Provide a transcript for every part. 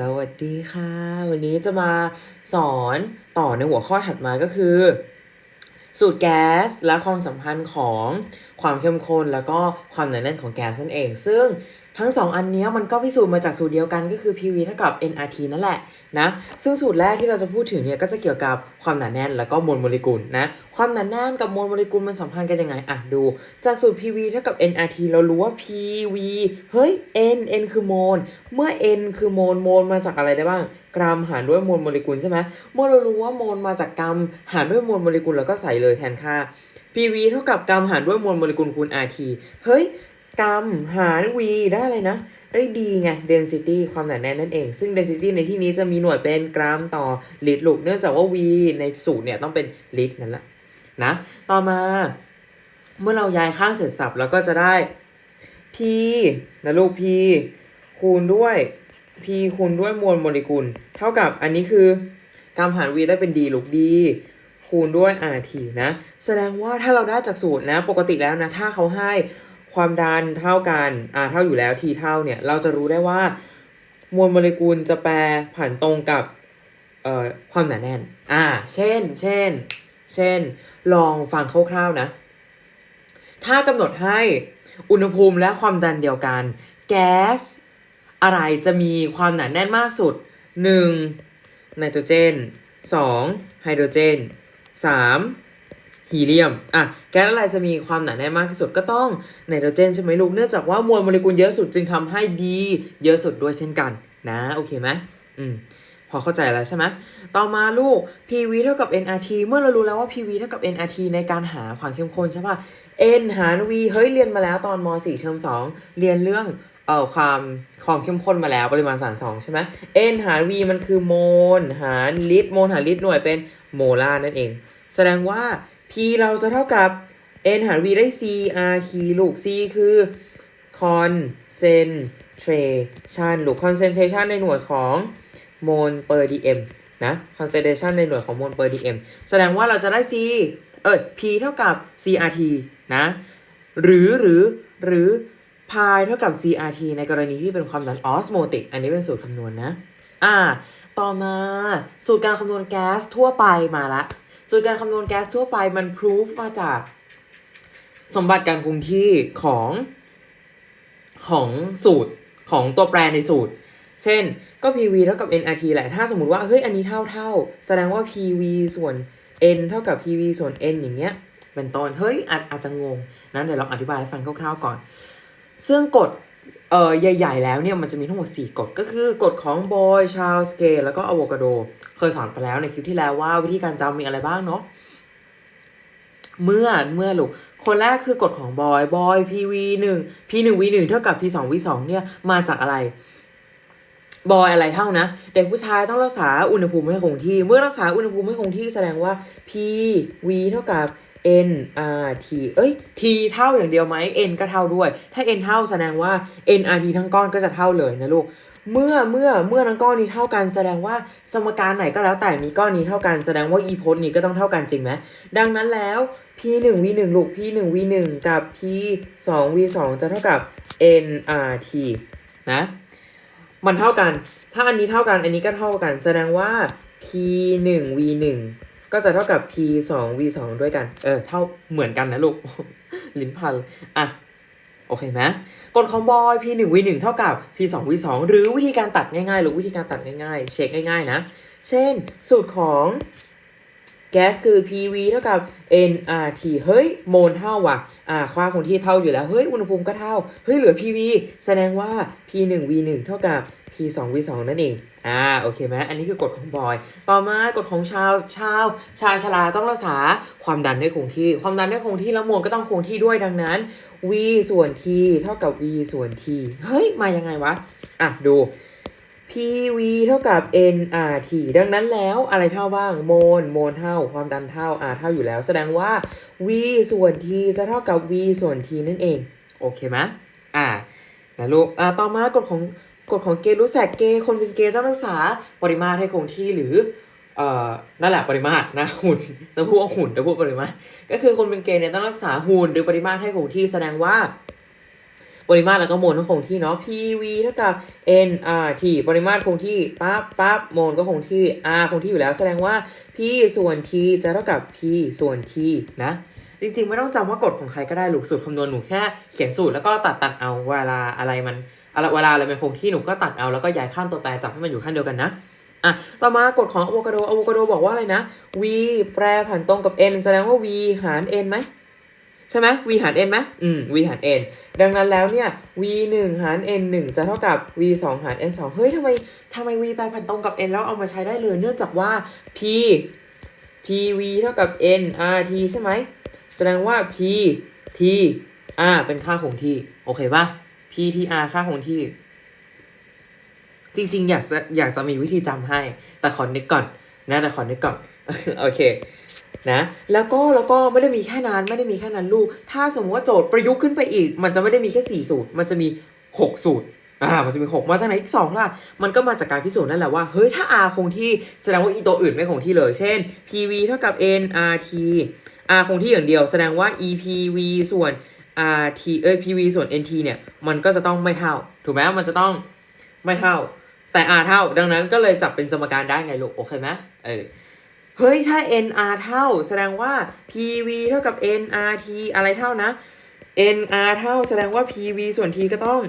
สวัสดีค่ะ วันนี้จะมาสอนต่อในหัวข้อถัดมาก็คือ สูตรแก๊สและความสัมพันธ์ของความเข้มข้นแล้วก็ความหนาแน่นของแก๊สนั่นเอง ซึ่ง ทั้งสองอันนี้มันก็พิสูจน์มาจากสูตรเดียวกันก็คือ PV เท่ากับ nRT นั่นแหละนะ ซึ่งสูตรแรกที่เราจะพูดถึงเนี่ยก็จะเกี่ยวกับความหนาแน่นแล้วก็มวลโมเลกุลนะ ความหนาแน่นกับมวลโมเลกุลมันสัมพันธ์กันยังไง อะดู จากสูตร PV เท่ากับ nRT เรารู้ว่า PV เฮ้ย n n คือโมล เมื่อ n คือโมล โมลมาจากอะไรได้บ้าง กรัมหารด้วยมวลโมเลกุลใช่ไหมเมื่อเรารู้ว่าโมลมาจากกรัมหารด้วยมวลโมเลกุลเราก็ใส่เลยแทนค่า PV เท่ากับกรัมหารด้วยมวลโมเลกุลคูณ RT เฮ้ย กรัมหาร V ได้อะไรนะ ได้ D ไง density ความหนาแน่นนั่นเอง ซึ่ง density ในที่นี้จะมีหน่วยเป็นกรัมต่อลิตรลูก เนื่องจากว่า V ในสูตรเนี่ยต้องเป็นลิตรนั่นแหละนะ ต่อมา เมื่อเราย้ายข้างเสร็จสับแล้วก็จะได้ P นะลูก P คูณด้วย P คูณด้วยมวลโมเลกุล เท่ากับอันนี้คือกรัมหาร V ได้เป็น D ลูก D คูณด้วย RT นะ แสดงว่าถ้าเราได้จากสูตรนะ ปกติแล้วนะ ถ้าเขาให้ ความดันเท่ากันอ่าเท่าอยู่แล้ว T เท่าเนี่ยเราจะรู้ได้ว่ามวลโมเลกุลจะแปรผันตรงกับเอ่อความหนาแน่นอ่าเช่น เช่น เช่น ลองฟังคร่าวๆนะ ถ้ากำหนดให้อุณหภูมิและความดันเดียวกัน แก๊สอะไรจะมีความหนาแน่นมากสุด 1. ไนโตรเจน 2. ไฮโดรเจน 3. ฮีเลียม อะ แก๊สอะไรจะมีความหนาแน่นมากที่สุดก็ต้องไนโตรเจนใช่ไหมลูก เนื่องจากว่ามวลโมเลกุลเยอะสุดจึงทำให้ดีเยอะสุดด้วยเช่นกัน นะ โอเคไหมอืม พอเข้าใจแล้วใช่ไหม ต่อมาลูก PV เท่ากับ nRT เมื่อเรารู้แล้วว่า PV เท่ากับ nRT ในการหาความเข้มข้นใช่ป่ะ n หาร v เฮ้ย เรียนมาแล้วตอนม .4 เทอม2 เรียนเรื่องเอ่อความความเข้มข้นมาแล้วปริมาณสาร2ใช่ไหม n หาร v มันคือโมลหารลิตรโมลหารลิตรหน่วยเป็นโมลาร์นั่นเอง แสดงว่า p เราจะเท่ากับ n หาร v ได้ c r t ลูก c คือ concentration ลูก concentration ในหน่วยของโมล per dm นะ concentration ในหน่วยของโมล per dm แสดงว่าเราจะได้ c เออ p เท่ากับ crt นะ หรือหรือหรือ pi เท่ากับ crt ในกรณีที่เป็นความดันออสโมติก อันนี้เป็นสูตรคำนวณนะอ่า ต่อมาสูตรการคำนวณแก๊สทั่วไปมาละ สูตรการคำนวณแก๊สทั่วไปมันพิสูจมาจากสมบัติการคงที่ของของสูตรของตัวแปรในสูตร เช่นก็ PV เท่ากับ nRT แหละ ถ้าสมมติว่า เฮ้ย อันนี้เท่าเท่า แสดงว่า PV ส่วน n เท่ากับ PV ส่วน n อย่างเงี้ย เป็นต้น เฮ้ยอาจอาจจะงงนะเดี๋ยวลองอธิบายให้ฟังคร่าวๆก่อน ซึ่งกฎ เออใหญ่ ๆ แล้วเนี่ยมันจะมีทั้งหมด 4 กฎ ก็คือกฎของบอยชาลส์เกย์แล้วก็อโวคาโด เคยสอนไปแล้วในคลิปที่แล้วว่าวิธีการจำมีอะไรบ้างเนาะเมื่อเมื่อลูกคนแรกคือกฎของบอยบอย PV 1 P 1 V 1เท่ากับ P 2 V 2เนี่ยมาจากอะไรบอยอะไรเท่านะ เด็กผู้ชายต้องรักษาอุณหภูมิให้คงที่ เมื่อรักษาอุณหภูมิให้คงที่แสดงว่า P V เท่ากับ N R T เอ้ย T เท่าอย่างเดียวไหม N ก็เท่าด้วย ถ้า N เท่าแสดงว่า N R T ทั้งก้อนก็จะเท่าเลยนะลูก เมื่อเมื่อเมื่อทั้งก้อนนี้เท่ากันแสดงว่าสมการไหนก็แล้วแต่มีก้อนนี้เท่ากันแสดงว่า e พจน์นี้ก็ต้องเท่ากันจริงไหมดังนั้นแล้ว p 1 v 1ลูก p 1 v 1กับ p 2 v 2จะเท่ากับ n r t นะ มันเท่ากัน ถ้าอันนี้เท่ากัน อันนี้ก็เท่ากัน แสดงว่า p 1 v 1 ก็จะเท่ากับ p 2 v 2ด้วยกัน เออ เท่าเหมือนกันนะลูก ลิ้นพัน อะ โอเคไหมกฎของบอย p 1 v 1เท่ากับ p 2 v 2หรือวิธีการตัดง่ายๆหรือวิธีการตัดง่ายๆ เช็คง่ายๆนะ เช่น สูตรของแก๊สคือ PV เท่ากับ nRT เฮ้ย โมลเท่าว่ะ อ่าค่าคงที่เท่าอยู่แล้ว เฮ้ย อุณหภูมิก็เท่า เฮ้ย เหลือ PV แสดงว่า P1V1 เท่ากับ P2V2 นั่นเอง อ่าโอเคไหมอันนี้คือกฎของบอย ต่อมากฎของชาวชาวชาชราต้องรักษาความดันให้คงที่ ความดันให้คงที่แล้วมวลก็ต้องคงที่ด้วยดังนั้น V ส่วน T เท่ากับ V ส่วน T เฮ้ย มายังไงวะ อะ ดู PV เท่ากับ nRT ดังนั้นแล้วอะไรเท่าบ้างโมลโมลเท่า ความดันเท่า R เท่าอยู่แล้ว แสดงว่า V ส่วน T จะเท่ากับ V ส่วน T นั่นเอง โอเคไหมอ่านะลูกอ่าต่อมากฎของ กฎของเกย์รู้แสกเกย์คนเป็นเกย์ต้องรักษาปริมาตรให้คงที่หรือเอ่อนั่นแหละปริมาตรนะหุ่นจะพูดว่าหุ่นจะพูดปริมาตร ก็คือคนเป็นเกย์เนี่ยต้องรักษาหุ่นหรือปริมาตรให้คงที่แสดงว่า ปริมาตรแล้วก็โมลต้องคงที่เนาะ PV เท่ากับ nRT ปริมาตรคงที่ปั๊บปั๊บโมลก็คงที่ R คงที่อยู่แล้ว แสดงว่า P ส่วน T จะเท่ากับ P ส่วน T นะจริงๆ ไม่ต้องจำว่ากฎของใครก็ได้หลูกสูตรคำนวณหนูแค่เขียนสูตรแล้วก็ตัดตัดเอาเวลาอะไรมัน เวลาอะไรมันคงที่หนูก็ตัดเอาแล้วก็ย้ายข้ามตัวแปรจับให้มันอยู่ขั้นเดียวกันนะอะต่อมากฎของอะโวคาโดอะโวคาโดบอกว่าอะไรนะ v แปรผันตรงกับ n แสดงว่า v หาร n ไหมใช่ไหม v หาร n ไหมอืม v หาร n ดังนั้นแล้วเนี่ย v 1หาร n 1 จะเท่ากับ v 2หาร n 2เฮ้ยทำไมทำไม v แปรผันตรงกับ n แล้วเอามาใช้ได้เลย เนื่องจากว่า p pv เท่ากับ n rt ใช่ไหม แสดงว่า p t r เป็นค่าคงที่ โอเคป่ะ t r ค่าคงที่ จริง ๆ อยากจะอยากจะมีวิธีจำให้ แต่ขอนึกก่อน นะแต่ขอนึกก่อน โอเค นะ แล้วก็แล้วก็ไม่ได้มีแค่นั้น ไม่ได้มีแค่นั้นลูก ถ้าสมมติว่าโจทย์ประยุกต์ขึ้นไปอีก มันจะไม่ได้มีแค่ 4 สูตร มันจะมี 6 สูตรอ่ามันจะมี6มาจากไหนอีก2ล่ะ มันก็มาจากการพิสูจน์นั่นแหละว่า เฮ้ย ถ้า r คงที่ แสดงว่าอีตัวอื่นไม่คงที่เลย เช่น pv เท่ากับ nrt r คงที่อย่างเดียว แสดงว่า epv ส่วน rt เอ้ย pv ส่วน nt เนี่ย มันก็จะต้องไม่เท่า ถูกไหมมันจะต้องไม่เท่า แต่ r เท่า ดังนั้นก็เลยจับเป็นสมการได้ไงลูก โอเคไหมเออ เฮ้ย ถ้า nr เท่า แสดงว่า pv เท่ากับ nrt อะไรเท่านะ nr เท่า แสดงว่า pv ส่วน t ก็ต้อง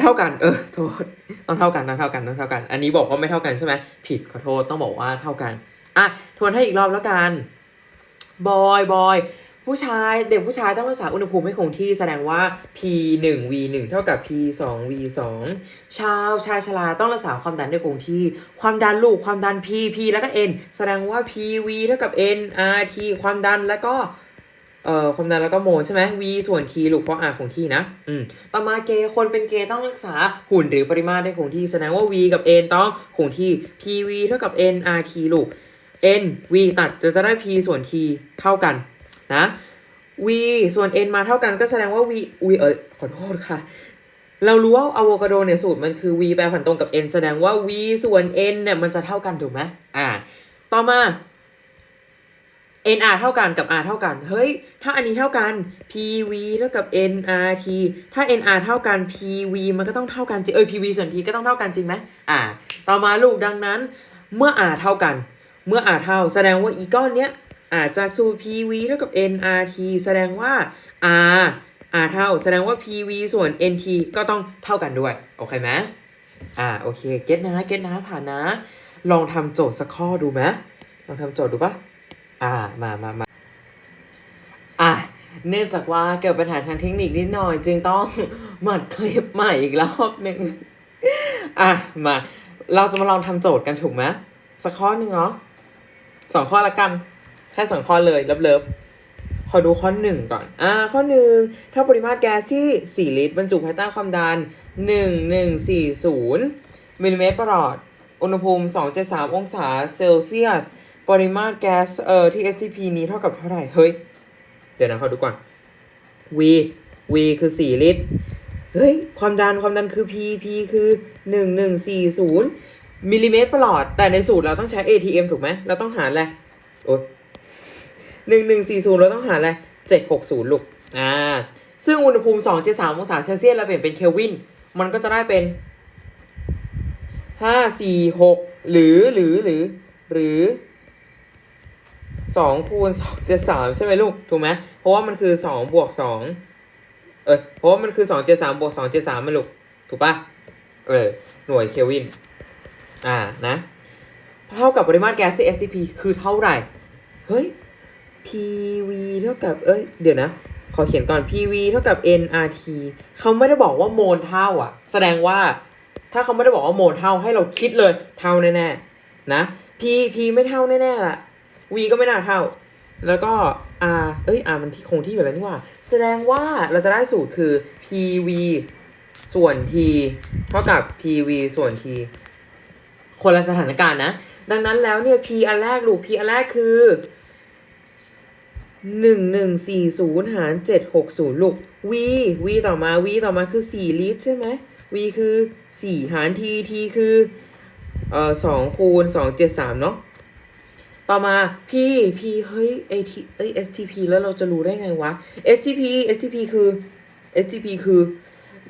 เท่ากัน เออ โทษ ต้องเท่ากันต้องเท่ากันต้องเท่ากัน อันนี้บอกว่าไม่เท่ากันใช่ไหม ผิด ขอโทษ ต้องบอกว่าเท่ากัน อะ ทวนให้อีกรอบแล้วกัน บอย บอย ผู้ชายเด็กผู้ชายต้องรักษาอุณหภูมิให้คงที่แสดงว่า p 1 v 1เท่ากับ p 2 v 2ชาวชายชราต้องรักษาความดันด้คงที่ ความดันลูกความดัน p p แล้วก็ n แสดงว่า p v เท่ากับ n r t ความดันแล้วก็เอ่อความดันแล้วก็โมลใช่ไหม v ส่วน t ลูกเพราะ r คงที่นะ อืม ต่อมาเกย์คนเป็นเกย์ต้องรักษาหุ่นหรือปริมาตรได้คงที่แสดงว่า v กับ n ต้องคงที่ p v เท่ากับ n r t ลูก n v ตัดจะจะได้ p ส่วน t เท่ากัน นะ v ส่วน n มาเท่ากันก็แสดงว่า v v เออขอโทษค่ะ เรารู้ว่าอะโวคาโดเนี่ยสูตรมันคือ v แปรผันตรงกับ n แสดงว่า v ส่วน n เนี่ยมันจะเท่ากันถูกไหมอ่า ต่อมา nr เท่ากันกับ r เท่ากัน เฮ้ย ถ้าอันนี้เท่ากัน pv เท่ากับ nrt ถ้า nr เท่ากัน pv มันก็ต้องเท่ากันจริง เอ้ย pv ส่วน t ก็ต้องเท่ากันจริงไหมอ่า ต่อมาลูกดังนั้น เมื่อ r เท่ากัน เมื่อ r เท่า แสดงว่าอีก้อนเนี้ย อาจากสูตร pv เท่ากับ nrt แสดงว่า r r เท่า แสดงว่า pv ส่วน nt ก็ต้องเท่ากันด้วย โอเคไหมอ่าโอเค เก็ตนะเก็ตนะผ่านนะ ลองทำโจทย์สักข้อดูไหมลองทำโจทย์ดูปะอ่ามามามาอะเนื่องจากว่าเกิดปัญหาทางเทคนิคนิดหน่อย จึงต้องหมัดคลิปใหม่อีกรอบหนึ่งอะมา เราจะมาลองทำโจทย์กันถูกไหมสักข้อหนึ่งเนาะสองข้อละกัน ให้สองข้อเลยเลิฟๆขอดูข้อหนึ่งก่อน อ่า ข้อหนึ่งถ้าปริมาตรแก๊สที่สี่ลิตร บรรจุภายใต้ความดันหนึ่งหนึ่งสี่ศูนย์มิลลิเมตรประหลอด อุณหภูมิสองเจ็ดสามองศาเซลเซียส ปริมาตรแก๊สเอ่อที่ STP นี้เท่ากับเท่าไหร่ เฮ้ย เดี๋ยวนะขอดูก่อน V V คือ 4 ลิตร เฮ้ย ความดันความดันคือ P P คือ 1140มิลลิเมตรประหลอด แต่ในสูตรเราต้องใช้ ATM ถูกไหม เราต้องหารอะไรโอ๊ย 1140 เราต้องหาอะไร 760 ลูก อ่า ซึ่งอุณหภูมิ 273 องศาเซลเซียสเราเปลี่ยนเป็นเคลวิน มันก็จะได้เป็น 546 หรือหรือหรือหรือสองคูณสองเจ็ดสามใช่ไหมลูก ถูกไหม เพราะว่ามันคือสองบวกสองเออเพราะว่ามันคือสองเจ็ดสามบวกสองเจ็ดสามมันลูก ถูกปะเออ หน่วยเคลวิน อ่า นะ เท่ากับปริมาตรแก๊สที่ SCP คือเท่าไหร่ เฮ้ย PV เท่ากับ เอ้ย เดี๋ยวนะ ขอเขียนก่อน PV เท่ากับ nRT เขาไม่ได้บอกว่าโมลเท่าอะ แสดงว่า ถ้าเขาไม่ได้บอกว่าโมลเท่าให้เราคิดเลย เท่าแน่ๆ นะ P P ไม่เท่าแน่ๆล่ะ V ก็ไม่น่าเท่า แล้วก็ R เอ้ย R มันที่คงที่อยู่แล้วนี่ว่า แสดงว่าเราจะได้สูตรคือ PV ส่วน T เท่ากับ PV ส่วน T คนละสถานการณ์นะ ดังนั้นแล้วเนี่ย P อันแรกลูก P อันแรกคือ หนึ่งหนึ่งสี่ศูนย์หารเจ็ดหกศูนย์ลูก V V ต่อมา V ต่อมาคือสี่ลิตรใช่ไหม V คือสี่หาร T T คือเอ่อสองคูณสองเจ็ดสามเนาะต่อมา P P เฮ้ย AT เอ้ย STP แล้วเราจะรู้ได้ไงวะ STP STP คือ STP คือ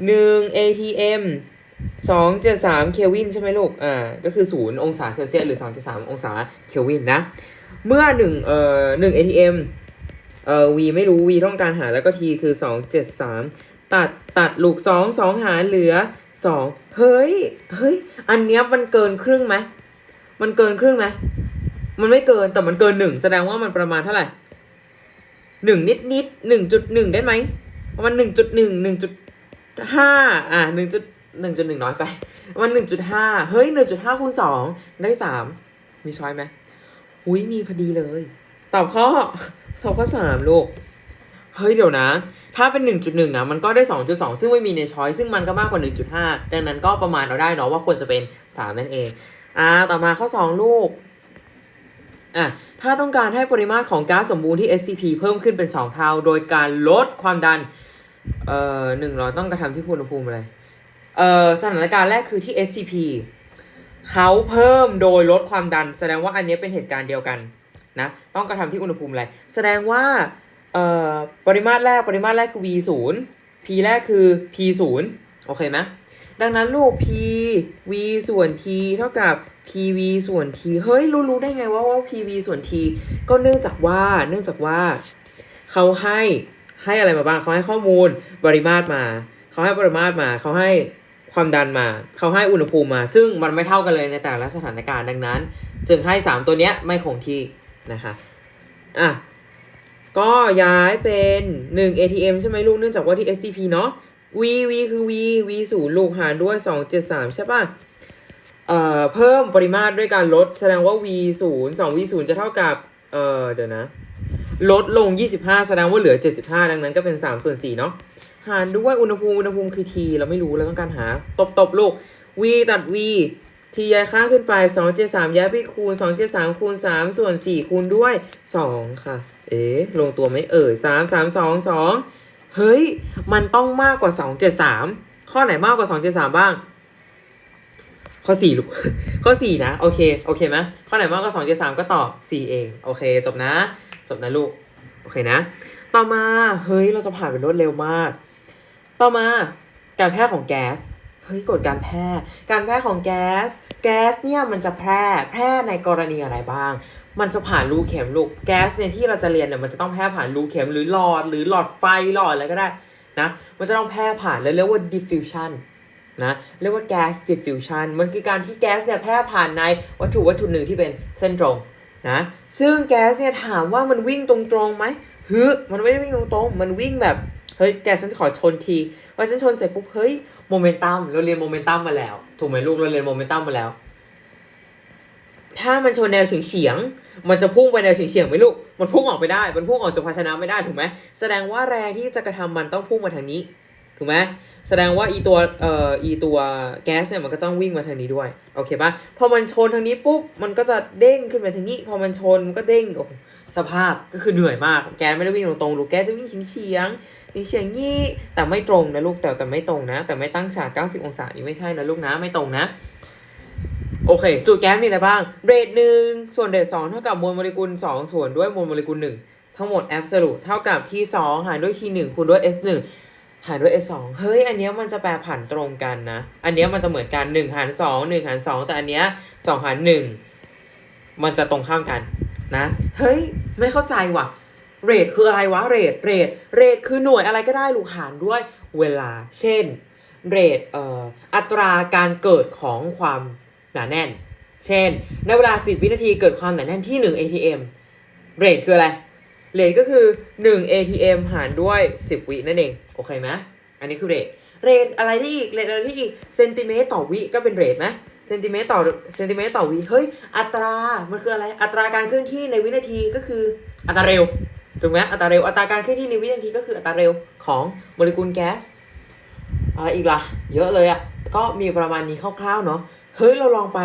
หนึ่ง ATM สองเจ็ดสามเคลวินใช่ไหมลูก อ่า ก็คือศูนย์องศาเซลเซียสหรือสองเจ็ดสามองศาเคลวินนะ เมื่อหนึ่งเอ่อหนึ่ง ATM เอ่อ V ไม่รู้ V ต้องการหารแล้วก็ T คือสองเจ็ดสามตัดตัดลูกสองสองหารเหลือสองเฮ้ย เฮ้ย อันเนี้ยมันเกินครึ่งไหมมันเกินครึ่งไหมมันไม่เกินแต่มันเกินหนึ่งแสดงว่ามันประมาณเท่าไหร่หนึ่งนิดนิดหนึ่งจุดหนึ่งได้ไหมมาณหนึ่งจุดหนึ่งหนึ่งจุดห้าอะหนึ่งจุดหนึ่งจุดหนึ่งน้อยไป มันหนึ่งจุดห้าเฮ้ยหนึ่งจุดห้าคูณสองได้สามมีช้อยไหมอุ้ยมีพอดีเลย ตอบข้อ ตอบข้อสามลูก เฮ้ยเดี๋ยวนะ ถ้าเป็น 1.1อะมันก็ได้ 2.2 ซึ่งไม่มีในช้อยซึ่งมันก็มากกว่า 1.5 ดังนั้นก็ประมาณเอาได้เนาะว่าควรจะเป็น 3 นั่นเอง อ่า ต่อมาข้อ 2 ลูก อะ ถ้าต้องการให้ปริมาตรของก๊าซสมบูรณ์ที่ SCP เพิ่มขึ้นเป็น 2 เท่า โดยการลดความดัน เอ่อหนึ่งเราต้องกระทำที่อุณหภูมิอะไร เอ่อ สถานการณ์แรกคือที่ SCP เขาเพิ่มโดยลดความดัน แสดงว่าอันนี้เป็นเหตุการณ์เดียวกัน นะต้องกระทำที่อุณหภูมิอะไร แสดงว่าเอ่อปริมาตรแรกปริมาตรแรกคือ v ศูนย์ p แรกคือ p ศูนย์โอเคไหมดังนั้นลูก p v ส่วน t เท่ากับ p v ส่วน t เฮ้ย รู้รู้ได้ไงว่าว่า p v ส่วน t ก็เนื่องจากว่า เนื่องจากว่า เขาให้ให้อะไรมาบ้าง เขาให้ข้อมูลปริมาตรมา เขาให้ปริมาตรมา เขาให้ความดันมา เขาให้อุณหภูมิมา ซึ่งมันไม่เท่ากันเลยในแต่ละสถานการณ์ดังนั้น จึงให้ 3 ตัวเนี้ยไม่คงที่ นะคะอะก็ย้ายเป็น 1 ATM ใช่ไหมลูกเนื่องจากว่าที่ STP เนาะ V V คือ V V ศูนย์ลูกหารด้วย 273 ใช่ป่ะ เอ่อ เพิ่มปริมาตรด้วยการลด แสดงว่า V ศูนย์2 V ศูนย์จะเท่ากับ เอ่อ เดี๋ยวนะ ลดลง 25 แสดงว่าเหลือ 75 ดังนั้นก็เป็น 3 ส่วน4เนาะ หารด้วยอุณหภูมิ อุณหภูมิคือ T เราไม่รู้เราต้องการหา ตบตบลูก V ตัด V T ย้ายค่าขึ้นไป 273 ย้ายไปคูณ 273 คูณ 3 ส่วน 4 คูณด้วย 2 ค่ะ เอ๊ะ ลงตัวไหม่เอ่ย 3 3 2 2 เฮ้ย มันต้องมากกว่า 273 ข้อไหนมากกว่า 273 บ้าง ข้อ 4 ลูก ข้อ 4 นะ โอเค โอเคไหมข้อไหนมากกว่า 273 ก็ตอบ 4 เอง โอเค จบนะ จบนะลูก โอเคนะ ต่อมา เฮ้ย เราจะผ่านไปรวดเร็วมาก ต่อมา การแพร่ของแก๊ส เฮ้ยกฎการแพร่ การแพร่ของแก๊ส แก๊สเนี่ยมันจะแพร่ แพร่ในกรณีอะไรบ้าง มันจะผ่านรูเข็มลูก แก๊สเนี่ยที่เราจะเรียนเนี่ยมันจะต้องแพร่ผ่านรูเข็มหรือหลอด หรือหลอดไฟหลอดอะไรก็ได้นะ มันจะต้องแพร่ผ่านแล้วเรียกว่า diffusion นะ เรียกว่า gas diffusion มันคือการที่แก๊สเนี่ยแพร่ผ่านในวัตถุวัตถุหนึ่งที่เป็นเส้นตรงนะ ซึ่งแก๊สเนี่ยถามว่ามันวิ่งตรงๆไหมฮึมันไม่ได้วิ่งตรงๆ มันวิ่งแบบ เฮ้ยแกฉันขอชนทีพอฉันชนเสร็จปุ๊บเฮ้ยโมเมนตัมเราเรียนโมเมนตัมมาแล้ว ถูกไหมลูกเราเรียนโมเมนตัมมาแล้ว ถ้ามันชนแนวเฉียงเฉียงมันจะพุ่งไปแนวเฉียงเฉียงไหมลูกมันพุ่งออกไปได้ มันพุ่งออกจากภาชนะไม่ได้ถูกไหมแสดงว่าแรงที่จะกระทำมันต้องพุ่งมาทางนี้ ถูกไหม แสดงว่าอีตัวเอ่ออีตัวแก๊สเนี่ยมันก็ต้องวิ่งมาทางนี้ด้วยโอเคปะพอมันชนทางนี้ปุ๊บมันก็จะเด้งขึ้นมาทางนี้ พอมันชนมันก็เด้งโอ้โหสภาพก็คือเหนื่อยมาก แก๊สไม่ได้วิ่งตรงๆลูกแก๊สจะวิ่งเฉียงเฉียงๆงี้แต่ไม่ตรงนะลูกแต่แต่ไม่ตรงนะ แต่ไม่ตั้งฉาก 90 องศานี่ไม่ใช่นะลูกนะไม่ตรงนะโอเค สูตรแก๊สมีอะไรบ้าง เรทหนึ่งส่วนเรทสองเท่ากับมวลโมเลกุลสองส่วนด้วยมวลโมเลกุลหนึ่งทั้งหมดแอบสูตเท่ากับทีสองหารด้วยที่หนึ่งคูณด้วย s หารด้วย s สองเฮ้ย อันเนี้ยมันจะแปรผันตรงกันนะ อันเนี้ยมันจะเหมือนกันหนึ่งหารสองหนึ่งหารสองแต่อันเนี้ยสองหารหนึ่งมันจะตรงข้ามกันนะ เฮ้ย ไม่เข้าใจว่ะ เรทคืออะไรวะ เรท เรท เรทคือหน่วยอะไรก็ได้ลูกหารด้วยเวลา เช่น เรท เอ่อ อัตราการเกิดของความหนาแน่น เช่น ในเวลา 10 วินาทีเกิดความหนาแน่นที่ 1 ATM เรทคืออะไร เรทก็คือ 1 ATM หารด้วย 10 วินั่นเอง โอเคไหมอันนี้คือเรทเรทอะไรที่อีกเรทอะไรที่อีกเซนติเมตรต่อวิก็เป็นเรทไหมเซนติเมตรต่อเซนติเมตรต่อวิเฮ้ยอัตรา มันคืออะไรอัตราการเคลื่อนที่ในวินาทีก็คืออัตราเร็วถูกไหมอัตราเร็วอัตราการเคลื่อนที่ในวินาทีก็คืออัตราเร็วของโมเลกุลแก๊สอะไรอีกล่ะ เยอะเลยอะ่ะก็มีประมาณนี้คร่าวๆเนาะเฮ้ยเราลองไป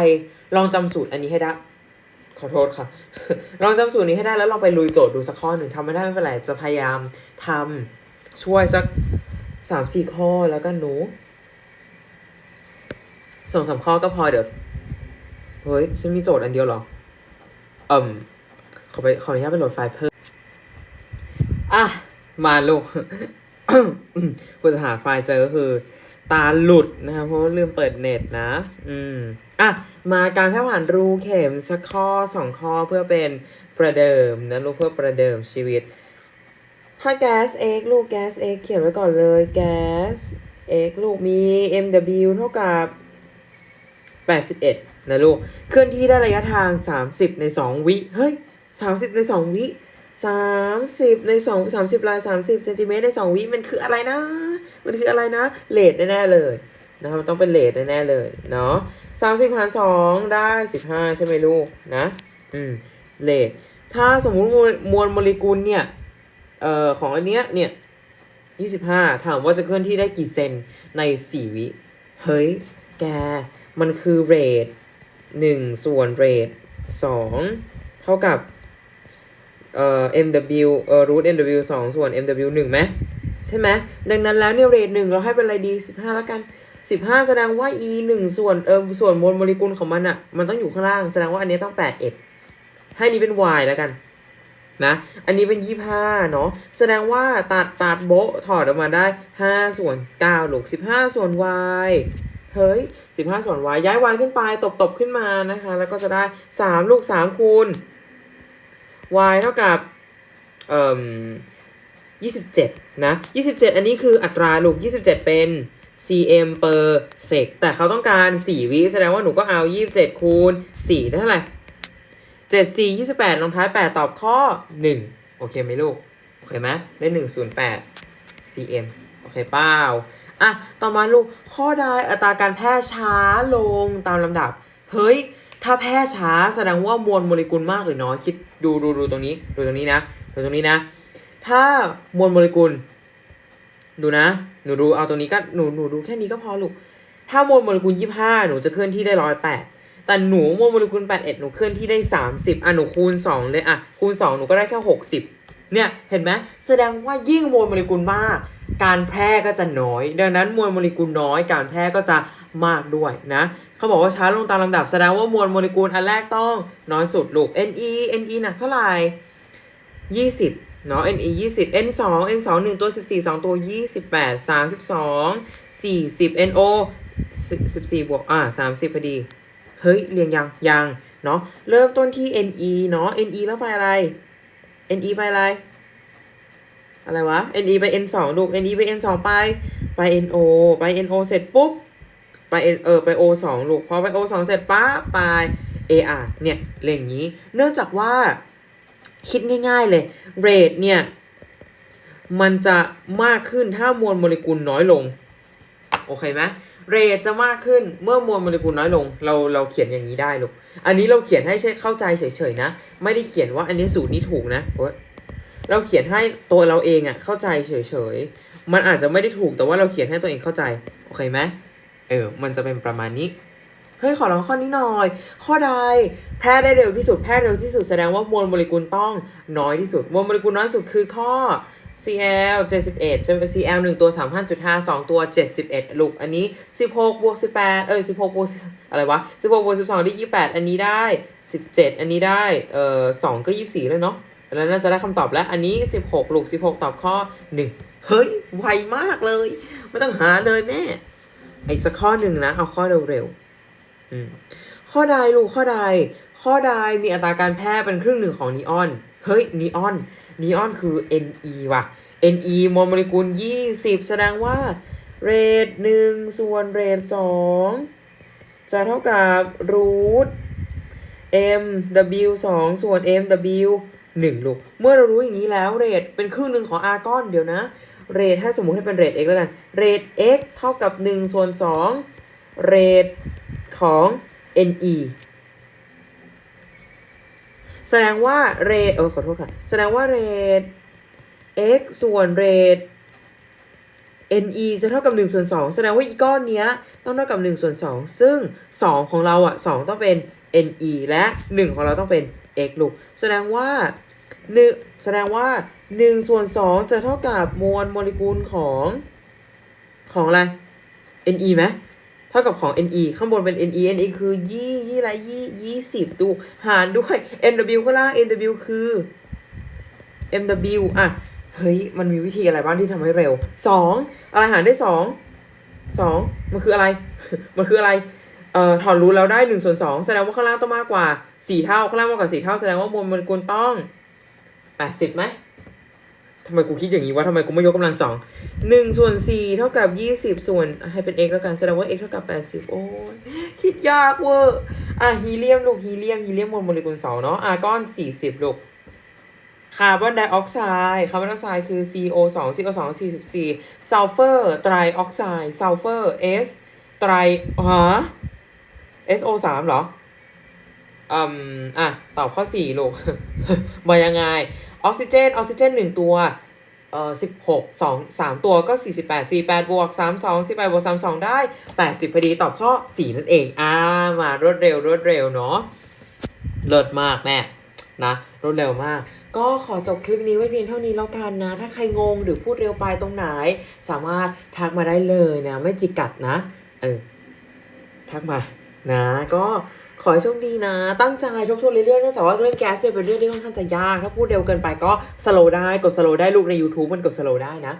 ลองจำสูตรอันนี้ให้ได้ ขอโทษค่ะ ลองจำสูตรนี้ให้ได้แล้วลองไปลุยโจทย์ดูสักข้อหนึ่งทำไม่ได้ไม่เป็นไรจะพยายามทำช่วยสักสามสี่ข้อแล้วกันหนูสองสามข้อก็พอเดี๋ยวเฮ้ยฉันมีโจทย์อันเดียวหรอเอ่มขอไปขออนุญาตไปโหลดไฟล์เพิ่มอะมาลูกกูจะหาไฟล์เจอก็คือ ตาหลุดนะครับเพราะว่าลืมเปิดเน็ตนะ อืม อะ มาการแพทย์ผ่านรูเข็มสักข้อสองข้อเพื่อเป็นประเดิมนะลูกเพื่อประเดิมชีวิต ถ้าแก๊ส x ลูกแก๊ส x เขียนไว้ก่อนเลยแก๊ส x ลูกมี mw เท่ากับ 81 นะลูก เคลื่อนที่ได้ระยะทาง 30 ใน 2 วิ เฮ้ย 30 ใน 2 วิ 30ใน2 30ลาย30เซนติเมตรใน2วิมันคืออะไรนะ มันคืออะไรนะเลทแน่ๆเลยนะครับต้องเป็นเลทแน่ๆเลยเนาะ30หาร2ได้15ใช่ไหมลูกนะอืมเลทถ้าสมมุติมวลมวลโมเลกุลเนี่ยเอ่อของอันเนี้ยเนี่ย25ถามว่าจะเคลื่อนที่ได้กี่เซนใน4วิ เฮ้ย แก มันคือเรท1ส่วนเรท2เท่ากับ เอ่อ mw เอ่อ root mw 2 ส่วน mw 1ไหมใช่ไหมดังนั้นแล้วเนี่ยเรท1เราให้เป็นอะไรดี 15 แล้วกัน 15 แสดงว่า e 1ส่วนเอ่อส่วนมวลโมเลกุลของมันอะมันต้องอยู่ข้างล่าง แสดงว่าอันนี้ต้อง8ให้นี้เป็น y แล้วกันนะ อันนี้เป็น 25 เนาะ แสดงว่าตัดตัดโบถอดออกมาได้ 5 ส่วน9ลูก15 ส่วน y เฮ้ย 15 ส่วน y ย้าย y ขึ้นไป ตบตบขึ้นมานะคะ แล้วก็จะได้ 3 ลูก 3 คูณ y เท่ากับเอ่อ27 นะ 27 อันนี้คืออัตราลูก 27 เป็น cm per sec แต่เขาต้องการ 4 วิ แสดงว่าหนูก็เอา 27 คูณ 4 ได้เท่าไหร่เจ็ดสี่ยี่สิบแปดลงท้ายแปดตอบข้อหนึ่งโอเคไหมลูก โอเคไหมได้หนึ่งศูนย์แปด cm โอเคเปล่าอะ ต่อมาลูก ข้อใดอัตราการแพร่ช้าลงตามลำดับ เฮ้ย ถ้าแพร่ช้าแสดงว่ามวลโมเลกุลมากหรือน้อยคิดดูดูดูตรงนี้ดูตรงนี้นะดูตรงนี้นะ ถ้ามวลโมเลกุล ดูนะ หนูดูเอาตรงนี้ก็หนูหนูดูแค่นี้ก็พอลูกถ้ามวลโมเลกุลยี่ห้าหนูจะเคลื่อนที่ได้ร้อยแปดแต่หนูมวลโมเลกุลแปดเอ็ดหนูเคลื่อนที่ได้สามสิบอะหนูคูณสองเลยอะคูณสองหนูก็ได้แค่หกสิบ เนี่ยเห็นไหมแสดงว่ายิ่งมวลโมเลกุลมาก การแพร่ก็จะน้อย ดังนั้นมวลโมเลกุลน้อย การแพร่ก็จะมากด้วยนะเขาบอกว่าช้าลงตามลำดับแสดงว่ามวลโมเลกุลอันแรกต้องน้อยสุดลูก Ne Ne หนักเท่าไหร่ 20เนาะ Ne 20 N 2 N 2 1ตัว 14 2 ตัว 28 32 40 NO 14 บวก อ่า 30 พอดี เฮ้ย เรียงยัง ยัง เนาะ เริ่มต้นที่ ne เนาะ ne แล้วไปอะไร ne ไปอะไรอะไรวะ ne ไป n 2ลูก ne ไป n 2ไป ไป no ไป no เสร็จปุ๊บ ไป n เออไป o 2ลูก พอไป o 2เสร็จปั๊บไป ar เนี่ยเรียงองนี้ เนื่องจากว่าคิดง่ายๆเลยเรทเนี่ย มันจะมากขึ้นถ้ามวลโมเลกุลน้อยลง โอเคไหม เรทจะมากขึ้นเมื่อมวลโมเลกุลน้อยลง เราเราเขียนอย่างนี้ได้ลูก อันนี้เราเขียนให้เข้าใจเฉยๆนะ ไม่ได้เขียนว่าอันนี้สูตรนี้ถูกนะเราเขียนให้ตัวเราเองอะเข้าใจเฉยๆ มันอาจจะไม่ได้ถูกแต่ว่าเราเขียนให้ตัวเองเข้าใจ โอเคไหมเออ มันจะเป็นประมาณนี้ เฮ้ย ขอลองข้อนี้หน่อย ข้อใดแพร่ได้เร็วที่สุด แพร่เร็วที่สุดแสดงว่ามวลโมเลกุลต้องน้อยที่สุด มวลโมเลกุลน้อยที่สุดคือข้อ Cl 71ใช่ไหม Cl 1 ตัว 3,5.5 2 ตัว 71 ลูก อันนี้ 16บวก18 เอ้ย16บวกอะไรวะ 16บวก12 ได้ 28 อันนี้ได้ 17 อันนี้ได้ เอ่อ2ก็ 24 แล้วเนาะแล้วน่าจะได้คำตอบแล้ว อันนี้ 16 ลูก 16 ตอบข้อ 1 เฮ้ย ไวมากเลย ไม่ต้องหาเลยแม่ อีกสักข้อหนึ่งนะ เอาข้อเร็วๆอืมข้อใดลูกข้อใด ข้อใดมีอัตราการแพร่เป็นครึ่งหนึ่งของนีออน เฮ้ย นีออน นีออนคือ Ne ว่ะ Ne มวลโมเลกุล 20 แสดงว่าเรท1ส่วนเรท2จะเท่ากับรูท mw 2 ส่วน mw 1 ลูก เมื่อเรารู้อย่างนี้แล้วเรทเป็นครึ่งหนึ่งของอาร์กอนเดี๋ยวนะ เรทให้สมมุติให้เป็นเรท x แล้วกัน เรท x เท่ากับ 1 ส่วน 2 เรทของ ne แสดงว่าเรทเออขอโทษค่ะ แสดงว่าเรท x ส่วนเรท ne จะเท่ากับ1ส่วน2แสดงว่าอีก้อนเนี้ยต้องเท่ากับ1ส่วน2ซึ่ง 2 ของเราอะ 2 ต้องเป็น ne และ 1 ของเราต้องเป็น x ลูก แสดงว่า1แสดงว่า1ส่วน2จะเท่ากับมวลโมเลกุลของ ของอะไร ne ไหม เท่ากับของ ne ข้างบนเป็น ne ne คือยี่ยี่ไรยี่ยี่สิบดูหารด้วย mw ข้างล่าง mw คือ mw อะ เฮ้ย มันมีวิธีอะไรบ้างที่ทำให้เร็ว 2 อะไรหารได้2สองมันคืออะไร มันคืออะไร เอ่อ ถอดรูทแล้วได้หนึ่งส่วนสองแสดงว่าข้างล่างต้องมากกว่าสี่เท่า ข้างล่างมากกว่าสี่เท่า แสดงว่ามวลโมเลกุลต้องแปดสิบไหมำไมกูคิดอย่างนี้วะทำไมกูไม่ยกกำลังสองหนึ่งส่วนสี่เท่ากับยี่สิบส่วนให้เป็น x แล้วกันแสดงว่า x เท่ากับแปดสิบโอ้ยคิดยากเวอร์อะฮีเลียมลูกฮีเลียมฮีเลียมมวลโมเลกุลสองเนาะอาร์กอนสี่สิบลูกคาร์บอนไดออกไซด์คาร์บอนไดออกไซด์คือ CO 2 CO 2 44ซัลเฟอร์ไตรออกไซด์ซัลเฟอร์ S ไตรฮะ SO 3เหรออืมอะ ตอบข้อ 4 ลูก มายังไง ออกซิเจนออกซิเจน1ตัวเอ่อ16 2 3ตัวก็48 48บวก32 18บวก32ได้80พอดีตอบข้อ4นั่นเอง อ่ามารวดเร็วรวดเร็วเนาะเลิศมากแม่นะรวดเร็วมาก ก็ขอจบคลิปนี้ไว้เพียงเท่านี้แล้วกันนะ ถ้าใครงงหรือพูดเร็วไปตรงไหน สามารถทักมาได้เลยนะ ไม่จิกัดนะ เออ ทักมา นะ ก็ ขอให้โชคดีนะ ตั้งใจทบทวนเรื่อยๆเนื่องจากว่าเรื่องแก๊สเนี่ยเป็นเรื่องที่ค่อนข้างจะยาก ถ้าพูดเร็วเกินไปก็สโลว์ได้ กดสโลว์ได้ลูกใน YouTube มันกดสโลว์ได้นะ